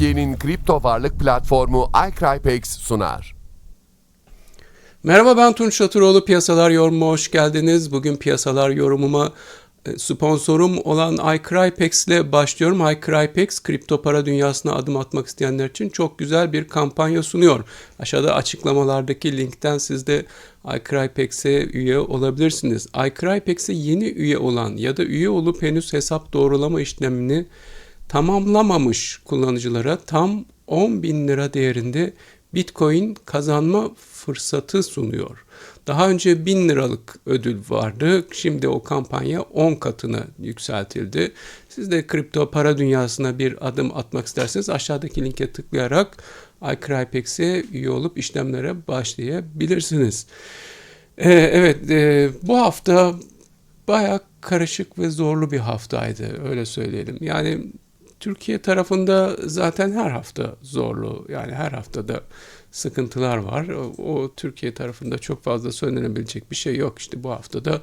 Türkiye'nin kripto varlık platformu iCrypex sunar. Merhaba ben Tunç Şatıroğlu. Piyasalar yorumuma hoş geldiniz. Bugün piyasalar yorumuma e, sponsorum olan iCrypex ile başlıyorum. iCrypex kripto para dünyasına adım atmak isteyenler için çok güzel bir kampanya sunuyor. Aşağıda açıklamalardaki linkten siz de iCrypex'e üye olabilirsiniz. iCrypex'e yeni üye olan ya da üye olup henüz hesap doğrulama işlemini tamamlamamış kullanıcılara tam 10 bin lira değerinde Bitcoin kazanma fırsatı sunuyor. Daha önce 1000 liralık ödül vardı. Şimdi o kampanya 10 katına yükseltildi. Siz de kripto para dünyasına bir adım atmak isterseniz aşağıdaki linke tıklayarak iCrypex'e üye olup işlemlere başlayabilirsiniz. Ee, evet, e, bu hafta bayağı karışık ve zorlu bir haftaydı öyle söyleyelim. Yani Türkiye tarafında zaten her hafta zorlu yani her haftada sıkıntılar var. O Türkiye tarafında çok fazla söylenebilecek bir şey yok. İşte bu haftada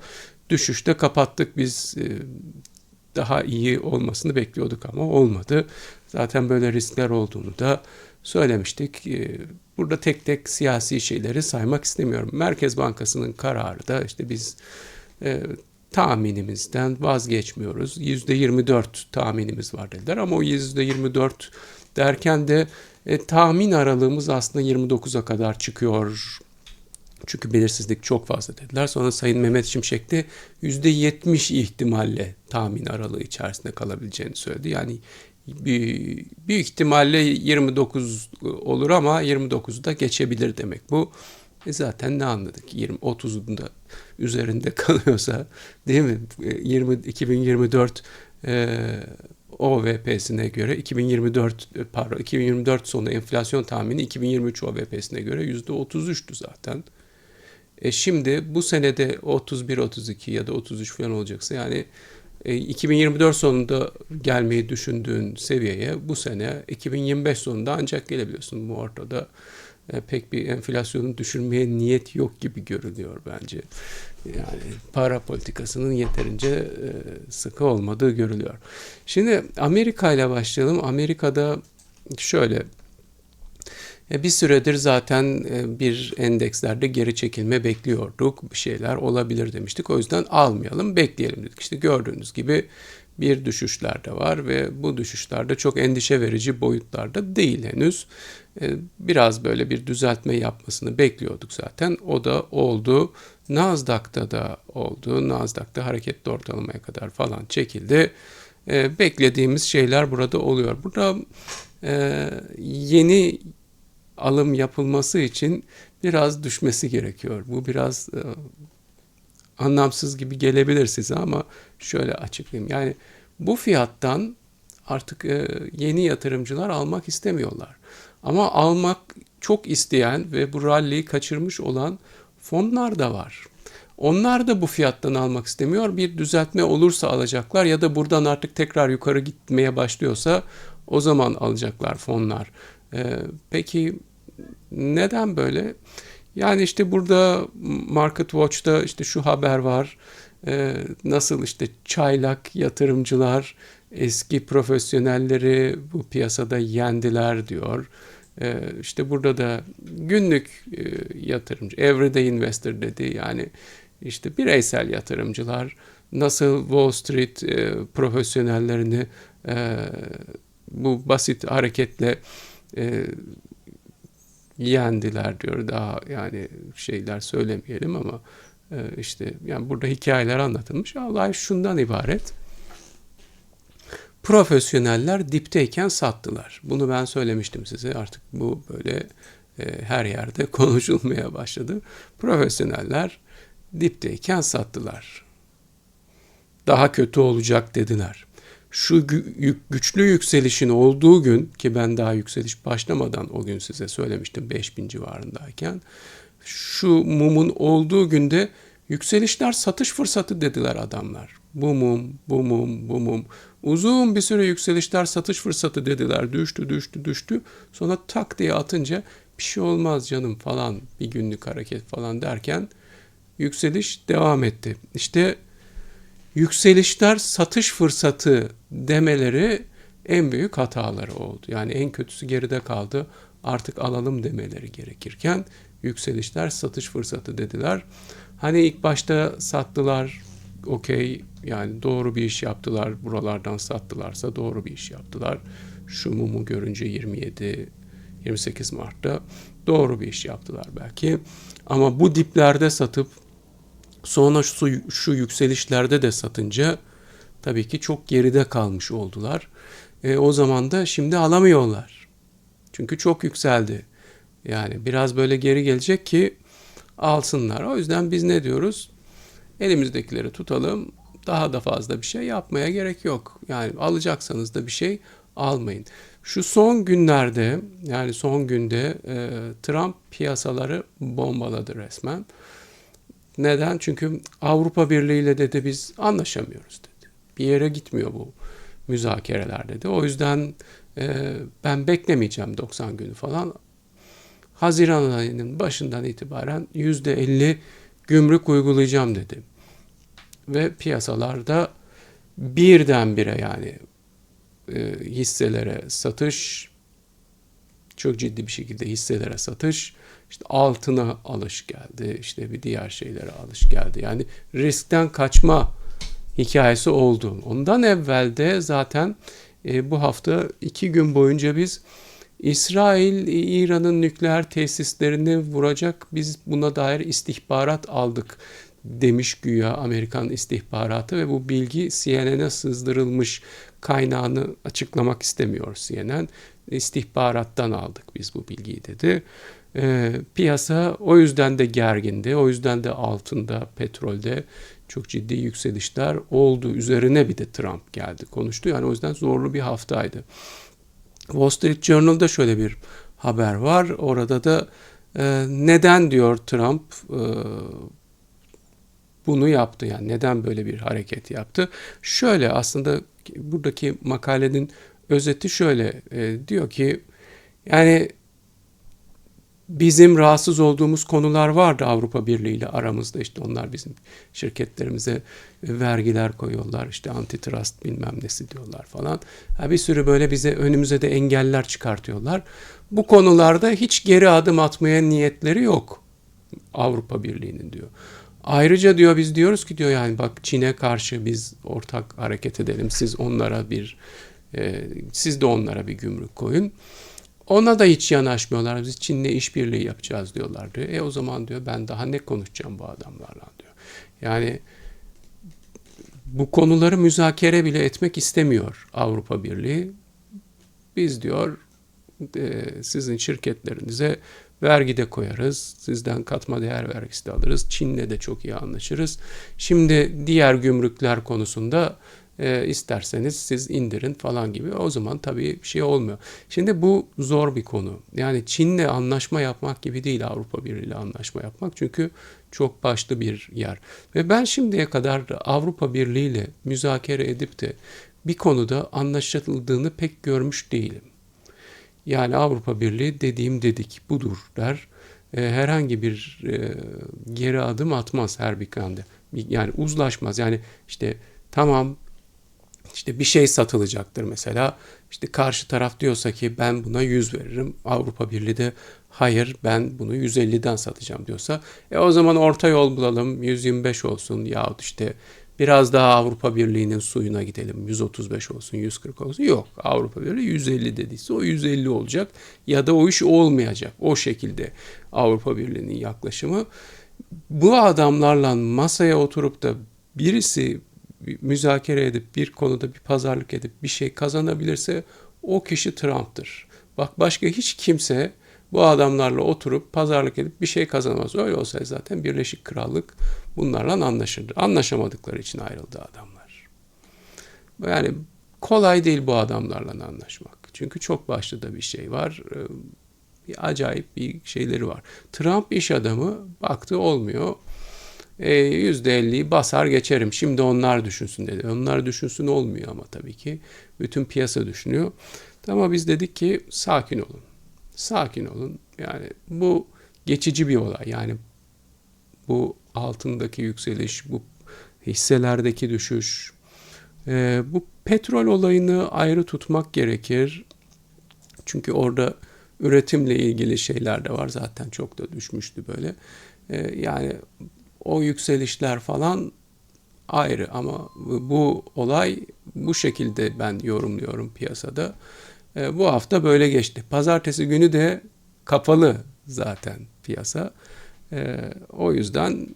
düşüşte kapattık biz e, daha iyi olmasını bekliyorduk ama olmadı. Zaten böyle riskler olduğunu da söylemiştik. E, burada tek tek siyasi şeyleri saymak istemiyorum. Merkez Bankası'nın kararı da işte biz e, tahminimizden vazgeçmiyoruz. %24 tahminimiz var dediler ama o %24 derken de e, tahmin aralığımız aslında 29'a kadar çıkıyor. Çünkü belirsizlik çok fazla dediler. Sonra Sayın Mehmet Şimşek de %70 ihtimalle tahmin aralığı içerisinde kalabileceğini söyledi. Yani büyük, büyük ihtimalle 29 olur ama 29'u da geçebilir demek bu. E zaten ne anladık? 20 30'un da üzerinde kalıyorsa değil mi? 20 2024 e, OVP'sine göre 2024 e, pardon 2024 sonu enflasyon tahmini 2023 OVP'sine göre %33'tü zaten. E şimdi bu senede 31 32 ya da 33 falan olacaksa yani 2024 e, sonunda gelmeyi düşündüğün seviyeye bu sene 2025 sonunda ancak gelebiliyorsun. Bu ortada e, pek bir enflasyonu düşürmeye niyet yok gibi görünüyor bence. Yani para politikasının yeterince e, sıkı olmadığı görülüyor. Şimdi Amerika ile başlayalım. Amerika'da şöyle e, bir süredir zaten bir endekslerde geri çekilme bekliyorduk. Bir şeyler olabilir demiştik. O yüzden almayalım, bekleyelim dedik. İşte gördüğünüz gibi bir düşüşler de var ve bu düşüşlerde çok endişe verici boyutlarda değil henüz. Ee, biraz böyle bir düzeltme yapmasını bekliyorduk zaten. O da oldu. Nasdaq'ta da oldu. Nasdaq'ta hareketli ortalamaya kadar falan çekildi. Ee, beklediğimiz şeyler burada oluyor. Burada e, yeni alım yapılması için biraz düşmesi gerekiyor. Bu biraz e, anlamsız gibi gelebilir size ama şöyle açıklayayım. Yani bu fiyattan artık e, yeni yatırımcılar almak istemiyorlar. Ama almak çok isteyen ve bu ralliyi kaçırmış olan fonlar da var. Onlar da bu fiyattan almak istemiyor. Bir düzeltme olursa alacaklar ya da buradan artık tekrar yukarı gitmeye başlıyorsa o zaman alacaklar fonlar. Ee, peki neden böyle? Yani işte burada Market Watch'ta işte şu haber var. Ee, nasıl işte çaylak yatırımcılar eski profesyonelleri bu piyasada yendiler diyor. Ee, işte burada da günlük e, yatırımcı, everyday investor dedi yani işte bireysel yatırımcılar nasıl Wall Street e, profesyonellerini e, bu basit hareketle yendiler diyor. Daha yani şeyler söylemeyelim ama işte yani burada hikayeler anlatılmış. Olay şundan ibaret profesyoneller dipteyken sattılar. Bunu ben söylemiştim size. Artık bu böyle e, her yerde konuşulmaya başladı. Profesyoneller dipteyken sattılar. Daha kötü olacak dediler. Şu gü- güçlü yükselişin olduğu gün ki ben daha yükseliş başlamadan o gün size söylemiştim 5000 civarındayken şu mumun olduğu günde yükselişler satış fırsatı dediler adamlar. Bu mum, bu mum, bu mum. Uzun bir süre yükselişler satış fırsatı dediler. Düştü, düştü, düştü. Sonra tak diye atınca bir şey olmaz canım falan bir günlük hareket falan derken yükseliş devam etti. İşte yükselişler satış fırsatı demeleri en büyük hataları oldu. Yani en kötüsü geride kaldı. Artık alalım demeleri gerekirken yükselişler satış fırsatı dediler. Hani ilk başta sattılar okey yani doğru bir iş yaptılar buralardan sattılarsa doğru bir iş yaptılar. Şu mumu görünce 27 28 Mart'ta doğru bir iş yaptılar belki. Ama bu diplerde satıp sonra şu, şu yükselişlerde de satınca tabii ki çok geride kalmış oldular. E, o zaman da şimdi alamıyorlar. Çünkü çok yükseldi. Yani biraz böyle geri gelecek ki alsınlar. O yüzden biz ne diyoruz? Elimizdekileri tutalım. Daha da fazla bir şey yapmaya gerek yok. Yani alacaksanız da bir şey almayın. Şu son günlerde yani son günde e, Trump piyasaları bombaladı resmen. Neden? Çünkü Avrupa Birliği ile dedi biz anlaşamıyoruz dedi. Bir yere gitmiyor bu müzakereler dedi. O yüzden e, ben beklemeyeceğim 90 günü falan. Haziran ayının başından itibaren %50 gümrük uygulayacağım dedi. Ve piyasalarda birdenbire yani e, hisselere satış, çok ciddi bir şekilde hisselere satış, işte altına alış geldi, işte bir diğer şeylere alış geldi. Yani riskten kaçma hikayesi oldu. Ondan evvel de zaten e, bu hafta iki gün boyunca biz İsrail İran'ın nükleer tesislerini vuracak biz buna dair istihbarat aldık demiş güya Amerikan istihbaratı ve bu bilgi CNN'e sızdırılmış kaynağını açıklamak istemiyor CNN. İstihbarattan aldık biz bu bilgiyi dedi. E, piyasa o yüzden de gergindi. O yüzden de altında, petrolde çok ciddi yükselişler oldu. Üzerine bir de Trump geldi, konuştu. Yani o yüzden zorlu bir haftaydı. Wall Street Journal'da şöyle bir haber var. Orada da e, neden diyor Trump e, bunu yaptı yani neden böyle bir hareket yaptı? Şöyle aslında buradaki makalenin özeti şöyle e, diyor ki yani bizim rahatsız olduğumuz konular vardı Avrupa Birliği ile aramızda işte onlar bizim şirketlerimize vergiler koyuyorlar işte antitrust bilmem nesi diyorlar falan. Ha, bir sürü böyle bize önümüze de engeller çıkartıyorlar. Bu konularda hiç geri adım atmaya niyetleri yok Avrupa Birliği'nin diyor. Ayrıca diyor biz diyoruz ki diyor yani bak Çin'e karşı biz ortak hareket edelim. Siz onlara bir e, siz de onlara bir gümrük koyun. Ona da hiç yanaşmıyorlar. Biz Çin'le işbirliği yapacağız diyorlar diyor. E o zaman diyor ben daha ne konuşacağım bu adamlarla diyor. Yani bu konuları müzakere bile etmek istemiyor Avrupa Birliği. Biz diyor e, sizin şirketlerinize vergi de koyarız. Sizden katma değer vergisi de alırız. Çin'le de çok iyi anlaşırız. Şimdi diğer gümrükler konusunda e, isterseniz siz indirin falan gibi. O zaman tabii bir şey olmuyor. Şimdi bu zor bir konu. Yani Çin'le anlaşma yapmak gibi değil Avrupa Birliği ile anlaşma yapmak. Çünkü çok başlı bir yer. Ve ben şimdiye kadar Avrupa Birliği ile müzakere edip de bir konuda anlaşıldığını pek görmüş değilim. Yani Avrupa Birliği dediğim dedik budur der. E, herhangi bir e, geri adım atmaz her bir konuda. Yani uzlaşmaz. Yani işte tamam işte bir şey satılacaktır mesela. İşte karşı taraf diyorsa ki ben buna 100 veririm. Avrupa Birliği de hayır ben bunu 150'den satacağım diyorsa. E o zaman orta yol bulalım 125 olsun yahut işte biraz daha Avrupa Birliği'nin suyuna gidelim 135 olsun 140 olsun. Yok Avrupa Birliği 150 dediyse o 150 olacak ya da o iş olmayacak. O şekilde Avrupa Birliği'nin yaklaşımı. Bu adamlarla masaya oturup da birisi müzakere edip bir konuda bir pazarlık edip bir şey kazanabilirse o kişi Trump'tır. Bak başka hiç kimse bu adamlarla oturup pazarlık edip bir şey kazanamaz. Öyle olsaydı zaten Birleşik Krallık bunlarla anlaşırdı. Anlaşamadıkları için ayrıldı adamlar. Yani kolay değil bu adamlarla anlaşmak. Çünkü çok başlı da bir şey var. Bir acayip bir şeyleri var. Trump iş adamı baktı olmuyor. %50'yi basar geçerim. Şimdi onlar düşünsün dedi. Onlar düşünsün olmuyor ama tabii ki. Bütün piyasa düşünüyor. Ama biz dedik ki sakin olun. Sakin olun. Yani bu geçici bir olay. Yani bu altındaki yükseliş, bu hisselerdeki düşüş, E, bu petrol olayını ayrı tutmak gerekir. Çünkü orada üretimle ilgili şeyler de var. Zaten çok da düşmüştü böyle. E, yani o yükselişler falan ayrı ama bu olay bu şekilde ben yorumluyorum piyasada. E, bu hafta böyle geçti. Pazartesi günü de kapalı zaten piyasa. E, o yüzden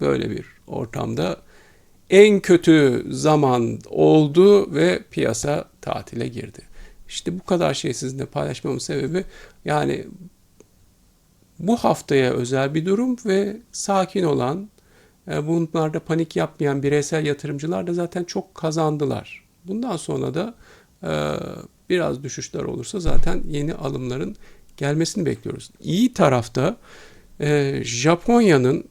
böyle bir ortamda en kötü zaman oldu ve piyasa tatile girdi. İşte bu kadar şey sizinle paylaşmamın sebebi yani bu haftaya özel bir durum ve sakin olan, e, bunlarda panik yapmayan bireysel yatırımcılar da zaten çok kazandılar. Bundan sonra da biraz düşüşler olursa zaten yeni alımların gelmesini bekliyoruz. İyi tarafta e, Japonya'nın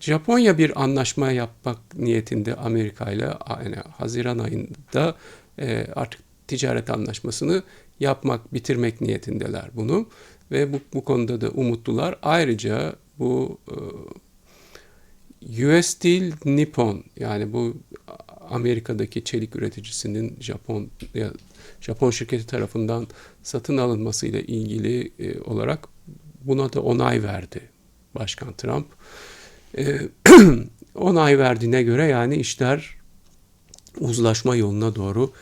Japonya bir anlaşma yapmak niyetinde Amerika ile yani Haziran ayında e, artık ticaret anlaşmasını yapmak, bitirmek niyetindeler bunu ve bu, bu konuda da umutlular. Ayrıca bu e, US Steel Nippon yani bu Amerika'daki çelik üreticisinin Japon Japon şirketi tarafından satın alınmasıyla ilgili e, olarak buna da onay verdi Başkan Trump. E, onay verdiğine göre yani işler uzlaşma yoluna doğru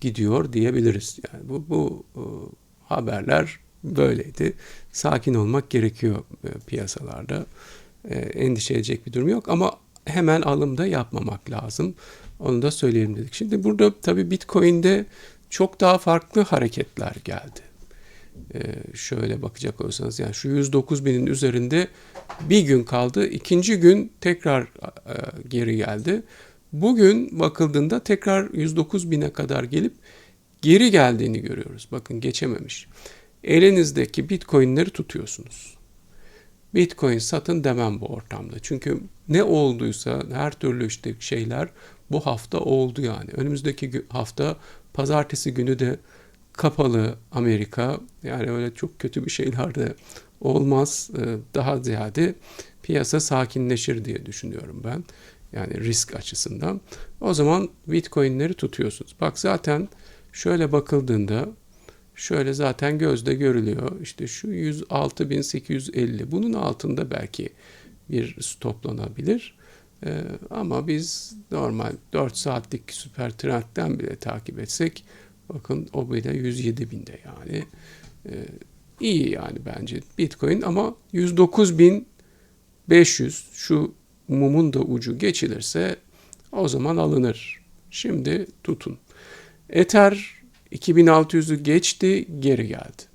gidiyor diyebiliriz. Yani bu, bu e, haberler böyleydi. Sakin olmak gerekiyor e, piyasalarda. E, endişe edecek bir durum yok ama hemen alımda yapmamak lazım. Onu da söyleyelim dedik. Şimdi burada tabii Bitcoin'de çok daha farklı hareketler geldi. Ee, şöyle bakacak olursanız yani şu 109 binin üzerinde bir gün kaldı. İkinci gün tekrar e, geri geldi. Bugün bakıldığında tekrar 109 bine kadar gelip geri geldiğini görüyoruz. Bakın geçememiş. Elinizdeki bitcoinleri tutuyorsunuz. Bitcoin satın demem bu ortamda. Çünkü ne olduysa her türlü işte şeyler bu hafta oldu yani. Önümüzdeki hafta pazartesi günü de kapalı Amerika. Yani öyle çok kötü bir şeyler de olmaz. Ee, daha ziyade piyasa sakinleşir diye düşünüyorum ben. Yani risk açısından. O zaman Bitcoin'leri tutuyorsunuz. Bak zaten şöyle bakıldığında şöyle zaten gözde görülüyor. İşte şu 106.850 bunun altında belki bir stoplanabilir. Ee, ama biz normal 4 saatlik süper trendten bile takip etsek bakın o bile 107 binde yani. Ee, iyi yani bence Bitcoin ama 109.500 şu mumun da ucu geçilirse o zaman alınır. Şimdi tutun. Ether 2600'ü geçti, geri geldi.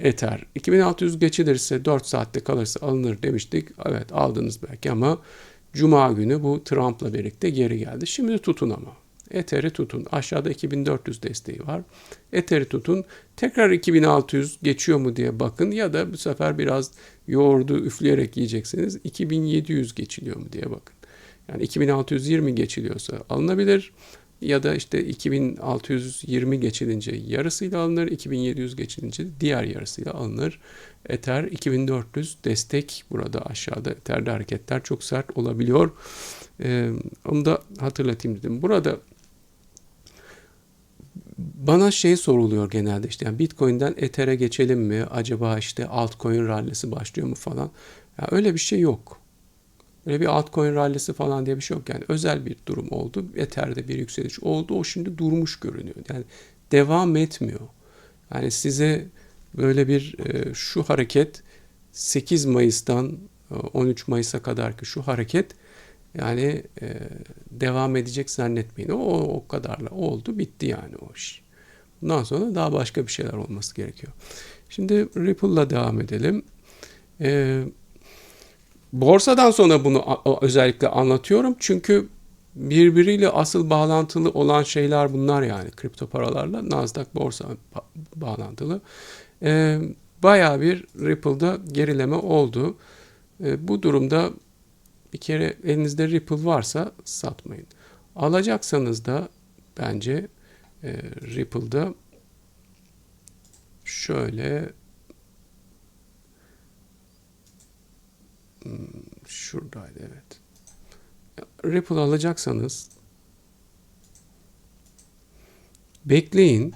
Ether 2600 geçilirse 4 saatte kalırsa alınır demiştik. Evet aldınız belki ama Cuma günü bu Trump'la birlikte geri geldi. Şimdi tutun ama. Ether'i tutun. Aşağıda 2400 desteği var. Ether'i tutun. Tekrar 2600 geçiyor mu diye bakın ya da bu sefer biraz yoğurdu üfleyerek yiyeceksiniz. 2700 geçiliyor mu diye bakın. Yani 2620 geçiliyorsa alınabilir ya da işte 2620 geçilince yarısıyla alınır, 2700 geçilince diğer yarısıyla alınır. Ether 2400 destek burada aşağıda. Ether'de hareketler çok sert olabiliyor. Ee, onu da hatırlatayım dedim. Burada bana şey soruluyor genelde işte yani Bitcoin'den Ether'e geçelim mi? Acaba işte altcoin rallisi başlıyor mu falan. Yani öyle bir şey yok. Öyle bir altcoin rallisi falan diye bir şey yok. Yani özel bir durum oldu. Ether'de bir yükseliş oldu. O şimdi durmuş görünüyor. Yani devam etmiyor. Yani size böyle bir e, şu hareket 8 Mayıs'tan 13 Mayıs'a kadar ki şu hareket yani e, devam edecek zannetmeyin. O, o kadarla oldu bitti yani o iş. Bundan sonra daha başka bir şeyler olması gerekiyor. Şimdi Ripple'la devam edelim. E, borsadan sonra bunu özellikle anlatıyorum. Çünkü birbiriyle asıl bağlantılı olan şeyler bunlar yani kripto paralarla Nasdaq borsa bağlantılı. E, bayağı bir Ripple'da gerileme oldu. E, bu durumda bir kere elinizde Ripple varsa satmayın. Alacaksanız da bence e, Ripple'da şöyle şuradaydı evet. Ripple alacaksanız bekleyin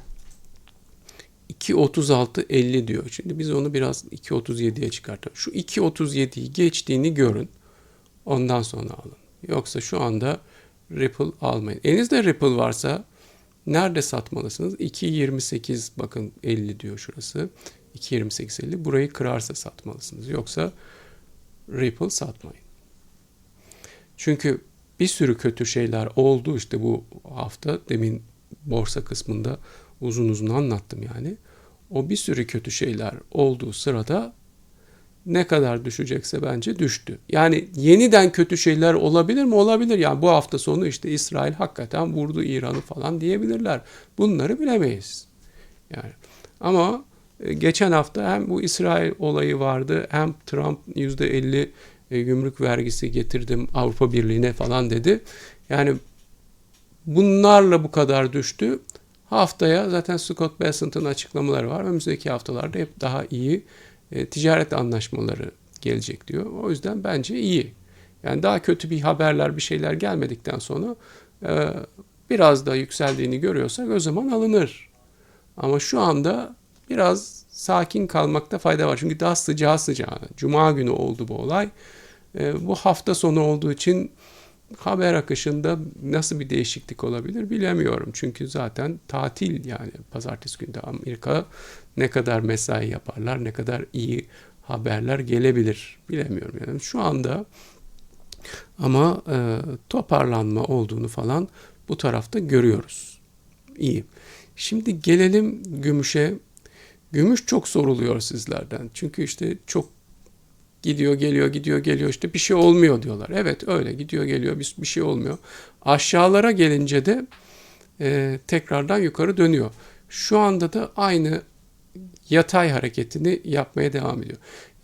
2.36.50 diyor. Şimdi biz onu biraz 2.37'ye çıkartalım. Şu 2.37'yi geçtiğini görün. Ondan sonra alın. Yoksa şu anda Ripple almayın. Elinizde Ripple varsa nerede satmalısınız? 2.28 bakın 50 diyor şurası. 2.28.50 burayı kırarsa satmalısınız. Yoksa Ripple satmayın. Çünkü bir sürü kötü şeyler oldu işte bu hafta. Demin borsa kısmında uzun uzun anlattım yani. O bir sürü kötü şeyler olduğu sırada ne kadar düşecekse bence düştü. Yani yeniden kötü şeyler olabilir mi? Olabilir. Yani bu hafta sonu işte İsrail hakikaten vurdu İran'ı falan diyebilirler. Bunları bilemeyiz. Yani ama e, geçen hafta hem bu İsrail olayı vardı hem Trump %50 e, gümrük vergisi getirdim Avrupa Birliği'ne falan dedi. Yani bunlarla bu kadar düştü. Haftaya zaten Scott Bessent'ın açıklamaları var. Önümüzdeki haftalarda hep daha iyi e, ticaret anlaşmaları gelecek diyor. O yüzden bence iyi. Yani daha kötü bir haberler bir şeyler gelmedikten sonra e, biraz da yükseldiğini görüyorsak o zaman alınır. Ama şu anda biraz sakin kalmakta fayda var. Çünkü daha sıcağı sıcağına. Cuma günü oldu bu olay. E, bu hafta sonu olduğu için haber akışında nasıl bir değişiklik olabilir bilemiyorum. Çünkü zaten tatil yani pazartesi günü de Amerika ne kadar mesai yaparlar, ne kadar iyi haberler gelebilir bilemiyorum. Yani şu anda ama e, toparlanma olduğunu falan bu tarafta görüyoruz. İyi. Şimdi gelelim gümüşe. Gümüş çok soruluyor sizlerden. Çünkü işte çok gidiyor geliyor gidiyor geliyor işte bir şey olmuyor diyorlar. Evet öyle gidiyor geliyor bir, bir şey olmuyor. Aşağılara gelince de e, tekrardan yukarı dönüyor. Şu anda da aynı yatay hareketini yapmaya devam ediyor.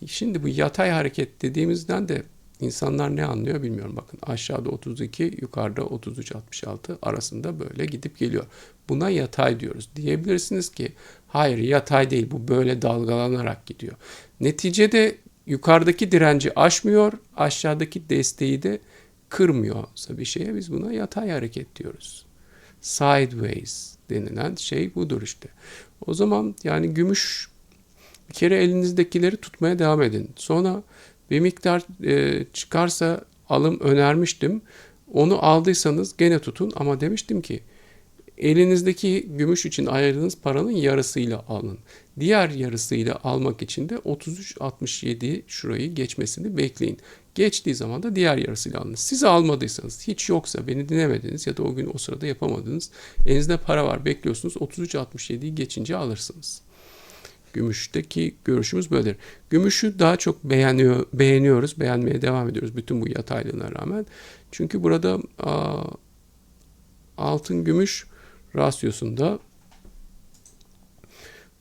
Şimdi bu yatay hareket dediğimizden de insanlar ne anlıyor bilmiyorum. Bakın aşağıda 32, yukarıda 33-66 arasında böyle gidip geliyor. Buna yatay diyoruz. Diyebilirsiniz ki hayır yatay değil bu böyle dalgalanarak gidiyor. Neticede yukarıdaki direnci aşmıyor, aşağıdaki desteği de kırmıyorsa bir şeye biz buna yatay hareket diyoruz. Sideways denilen şey budur işte. O zaman yani gümüş bir kere elinizdekileri tutmaya devam edin. Sonra bir miktar e, çıkarsa alım önermiştim. Onu aldıysanız gene tutun ama demiştim ki elinizdeki gümüş için ayırdığınız paranın yarısıyla alın. Diğer yarısıyla almak için de 33.67 şurayı geçmesini bekleyin. Geçtiği zaman da diğer yarısıyla alın. Siz almadıysanız, hiç yoksa beni dinlemediniz ya da o gün o sırada yapamadınız. Elinizde para var, bekliyorsunuz. 33.67'yi geçince alırsınız. Gümüşteki görüşümüz böyledir. Gümüşü daha çok beğeniyor, beğeniyoruz, beğenmeye devam ediyoruz bütün bu yataylığına rağmen. Çünkü burada aa, altın gümüş rasyosunda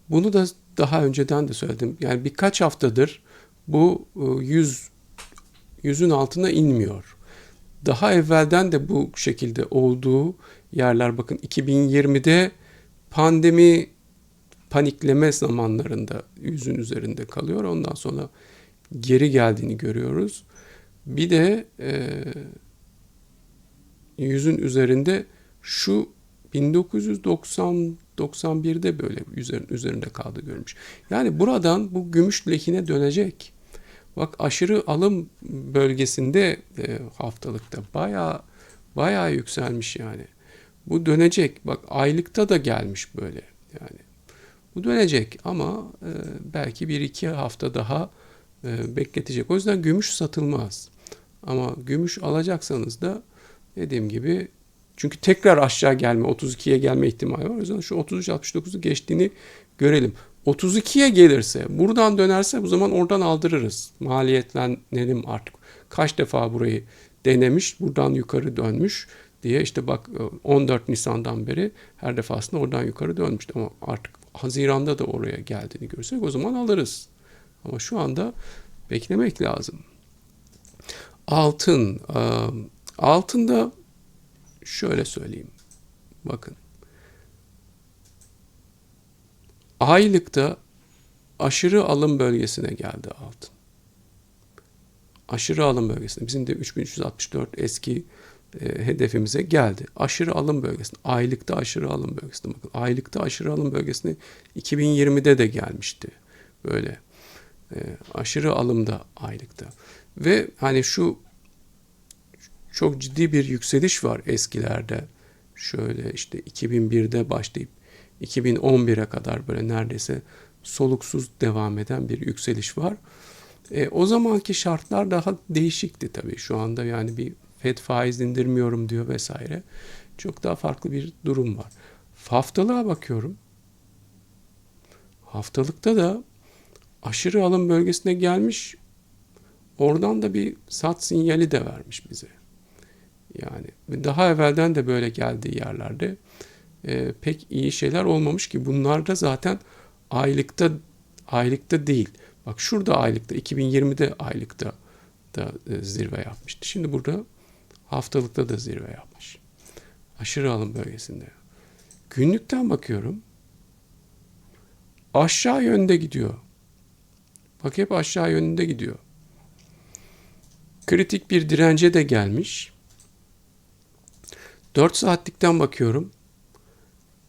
bunu da daha önceden de söyledim. Yani birkaç haftadır bu 100 yüzün altına inmiyor. Daha evvelden de bu şekilde olduğu yerler bakın 2020'de pandemi panikleme zamanlarında yüzün üzerinde kalıyor. Ondan sonra geri geldiğini görüyoruz. Bir de e, yüzün üzerinde şu 1990 91'de böyle üzerinde kaldı görmüş. Yani buradan bu gümüş lehine dönecek. Bak aşırı alım bölgesinde e, haftalıkta baya baya yükselmiş yani. Bu dönecek. Bak aylıkta da gelmiş böyle yani. Bu dönecek ama e, belki bir iki hafta daha e, bekletecek. O yüzden gümüş satılmaz. Ama gümüş alacaksanız da dediğim gibi çünkü tekrar aşağı gelme, 32'ye gelme ihtimali var. O yüzden şu 33-69'u geçtiğini görelim. 32'ye gelirse, buradan dönerse bu zaman oradan aldırırız. Maliyetlenelim artık. Kaç defa burayı denemiş, buradan yukarı dönmüş diye işte bak 14 Nisan'dan beri her defasında oradan yukarı dönmüştü. Ama artık Haziran'da da oraya geldiğini görsek o zaman alırız. Ama şu anda beklemek lazım. Altın. Altında şöyle söyleyeyim. Bakın. Aylıkta aşırı alım bölgesine geldi altın. Aşırı alım bölgesine. Bizim de 3364 eski e, hedefimize geldi. Aşırı alım bölgesinde, aylıkta aşırı alım bölgesinde bakın. Aylıkta aşırı alım bölgesinde 2020'de de gelmişti. Böyle e, aşırı alımda aylıkta. Ve hani şu çok ciddi bir yükseliş var eskilerde. Şöyle işte 2001'de başlayıp 2011'e kadar böyle neredeyse soluksuz devam eden bir yükseliş var. E, o zamanki şartlar daha değişikti tabii. Şu anda yani bir FED faiz indirmiyorum diyor vesaire. Çok daha farklı bir durum var. Haftalığa bakıyorum. Haftalıkta da aşırı alım bölgesine gelmiş. Oradan da bir sat sinyali de vermiş bize. Yani daha evvelden de böyle geldiği yerlerde e, pek iyi şeyler olmamış ki bunlar da zaten aylıkta aylıkta değil. Bak şurada aylıkta 2020'de aylıkta da e, zirve yapmıştı. Şimdi burada haftalıkta da zirve yapmış. Aşırı alım bölgesinde. Günlükten bakıyorum. Aşağı yönde gidiyor. Bak hep aşağı yönünde gidiyor. Kritik bir dirence de gelmiş. 4 saatlikten bakıyorum.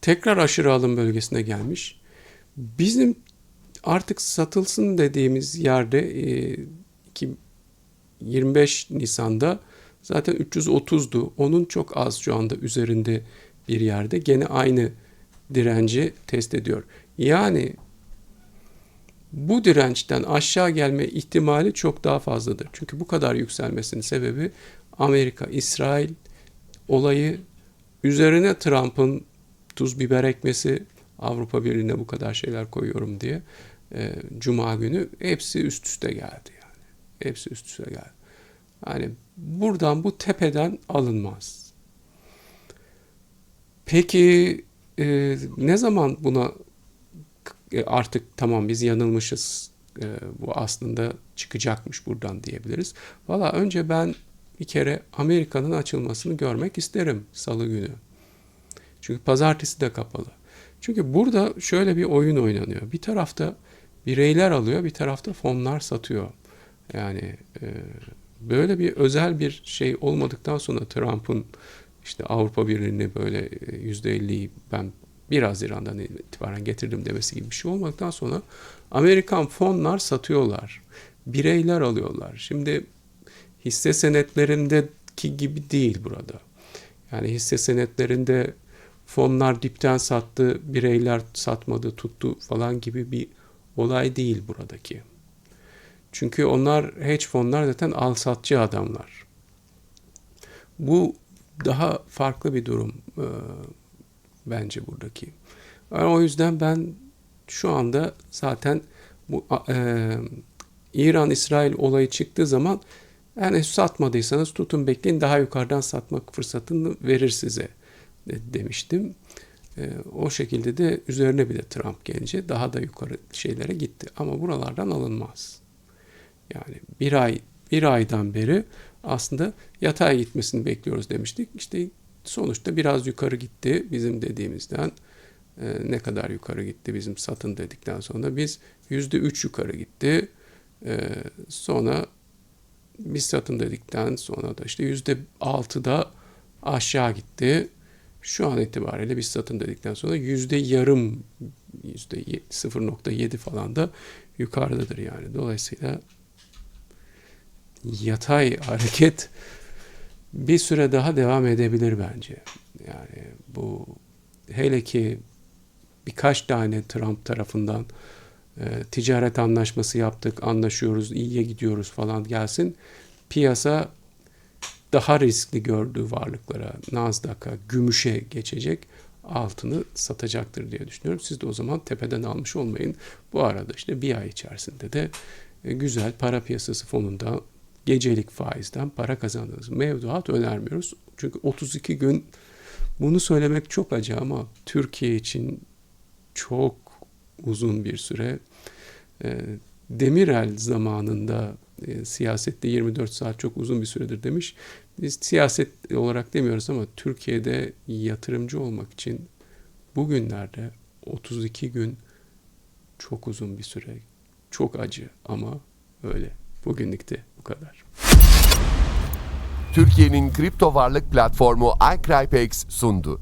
Tekrar aşırı alım bölgesine gelmiş. Bizim artık satılsın dediğimiz yerde e, 25 Nisan'da zaten 330'du. Onun çok az şu anda üzerinde bir yerde. Gene aynı direnci test ediyor. Yani bu dirençten aşağı gelme ihtimali çok daha fazladır. Çünkü bu kadar yükselmesinin sebebi Amerika, İsrail olayı üzerine Trump'ın tuz biber ekmesi Avrupa Birliği'ne bu kadar şeyler koyuyorum diye e, Cuma günü hepsi üst üste geldi yani. Hepsi üst üste geldi. Yani buradan bu tepeden alınmaz. Peki e, ne zaman buna e, artık tamam biz yanılmışız e, bu aslında çıkacakmış buradan diyebiliriz. Valla önce ben bir kere Amerika'nın açılmasını görmek isterim salı günü. Çünkü pazartesi de kapalı. Çünkü burada şöyle bir oyun oynanıyor. Bir tarafta bireyler alıyor, bir tarafta fonlar satıyor. Yani e, böyle bir özel bir şey olmadıktan sonra Trump'ın işte Avrupa Birliği'ne böyle %50'yi ben 1 Haziran'dan itibaren getirdim demesi gibi bir şey olmadıktan sonra Amerikan fonlar satıyorlar. Bireyler alıyorlar. Şimdi hisse senetlerindeki gibi değil burada. Yani hisse senetlerinde fonlar dipten sattı, bireyler satmadı, tuttu falan gibi bir olay değil buradaki. Çünkü onlar hedge fonlar zaten al satçı adamlar. Bu daha farklı bir durum e, bence buradaki. Yani o yüzden ben şu anda zaten bu e, İran-İsrail olayı çıktığı zaman yani satmadıysanız tutun bekleyin daha yukarıdan satmak fırsatını verir size demiştim. E, o şekilde de üzerine bile Trump gelince daha da yukarı şeylere gitti. Ama buralardan alınmaz. Yani bir ay bir aydan beri aslında yatay gitmesini bekliyoruz demiştik. İşte sonuçta biraz yukarı gitti bizim dediğimizden. E, ne kadar yukarı gitti bizim satın dedikten sonra biz yüzde üç yukarı gitti. E, sonra biz satın dedikten sonra da işte yüzde altıda aşağı gitti. Şu an itibariyle biz satın dedikten sonra yüzde yarım, yüzde 0.7 falan da yukarıdadır yani. Dolayısıyla yatay hareket bir süre daha devam edebilir bence. Yani bu hele ki birkaç tane Trump tarafından e, ticaret anlaşması yaptık, anlaşıyoruz, iyiye gidiyoruz falan gelsin. Piyasa daha riskli gördüğü varlıklara, Nasdaq'a, gümüşe geçecek altını satacaktır diye düşünüyorum. Siz de o zaman tepeden almış olmayın. Bu arada işte bir ay içerisinde de e, güzel para piyasası fonunda gecelik faizden para kazandığınız mevduat önermiyoruz. Çünkü 32 gün bunu söylemek çok acı ama Türkiye için çok uzun bir süre. E, Demirel zamanında e, siyasette 24 saat çok uzun bir süredir demiş. Biz siyaset olarak demiyoruz ama Türkiye'de yatırımcı olmak için bugünlerde 32 gün çok uzun bir süre. Çok acı ama öyle. Bugünlük de bu kadar. Türkiye'nin kripto varlık platformu iCrypex sundu.